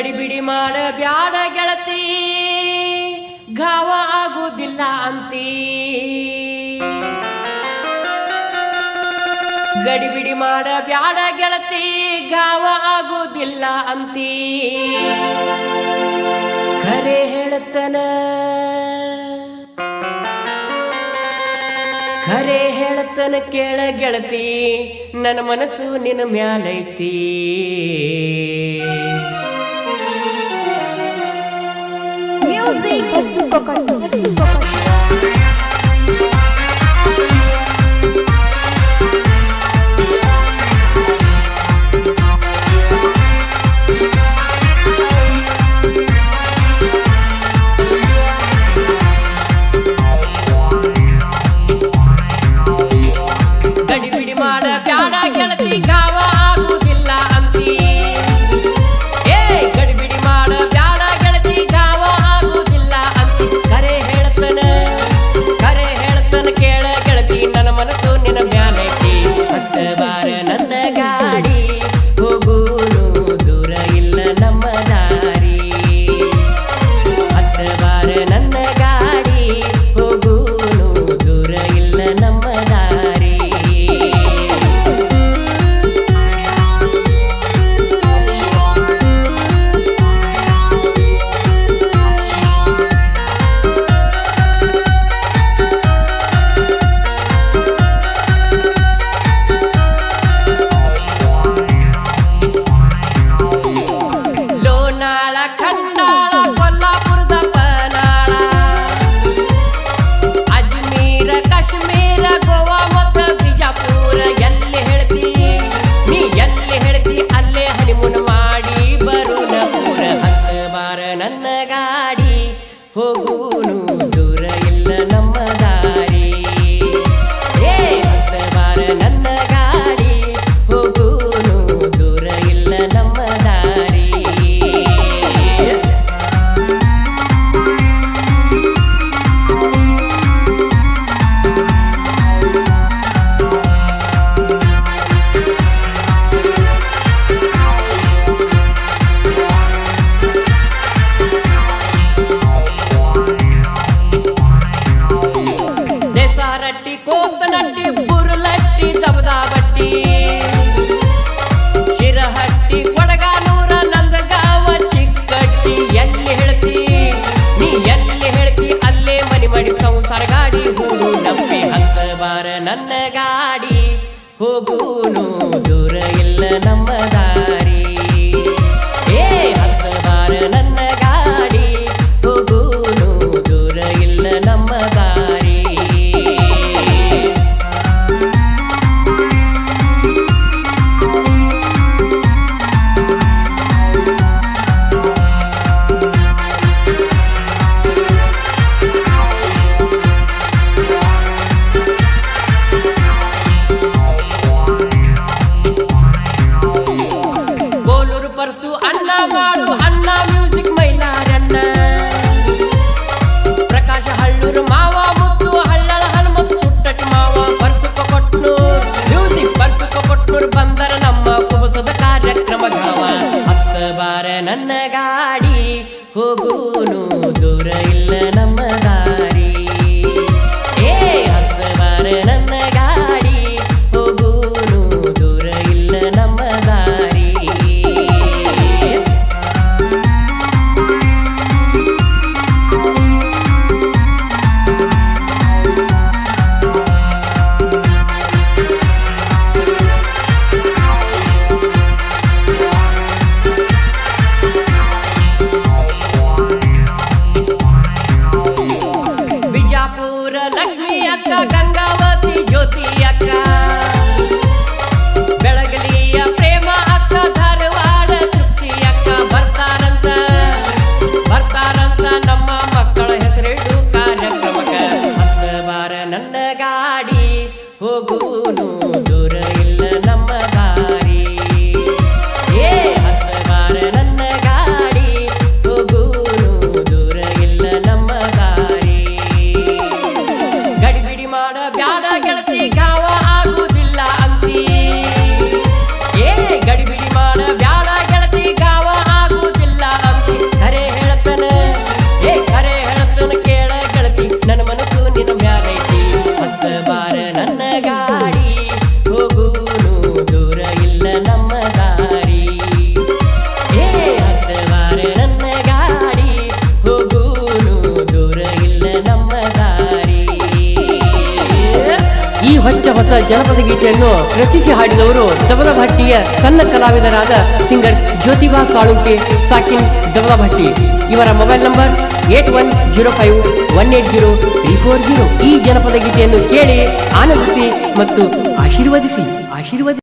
ಗಡಿ ಬಿಡಿ ಮಾಡ ಬ್ಯಾಡ ಗೆಳತಿ. ಗಾವ ಆಗುವುದಿಲ್ಲ ಅಂತೀ. ಗಡಿಬಿಡಿ ಮಾಡ ಬ್ಯಾಡ ಗೆಳತಿ ಗಾವ ಆಗುವುದಿಲ್ಲ ಅಂತೀ. ಕರೆ ಹೇಳತನ. ಕರೆ ಹೇಳತನ ಕೇಳ ಗೆಳತಿ, ನನ್ನ ಮನಸ್ಸು ನಿನ್ನ ಮ್ಯಾಲೈತಿ. Music, music, music, music. ta ನನ್ನ ಗಾಡಿ ಹೋಗೂನು ದೂರ ಇಲ್ಲ ನಮ್ಮ ದಾರಿ Mario. ಹೊಸ ಜನಪದ ಗೀತೆಯನ್ನು ರಚಿಸಿ ಹಾಡಿದವರು ದಬದಭಟ್ಟಿಯ ಸಣ್ಣ ಕಲಾವಿದರಾದ ಸಿಂಗರ್ ಜ್ಯೋತಿಬಾ ಸಾಳುಂಕೆ ಸಾಕಿನ್ ದಬದಭಟ್ಟಿ ಇವರ mobile number eight one zero five one eight zero three four zero. ಈ ಜನಪದ ಗೀತೆಯನ್ನು ಕೇಳಿ ಆನಂದಿಸಿ ಮತ್ತು ಆಶೀರ್ವದಿಸಿ ಆಶೀರ್ವದಿಸಿ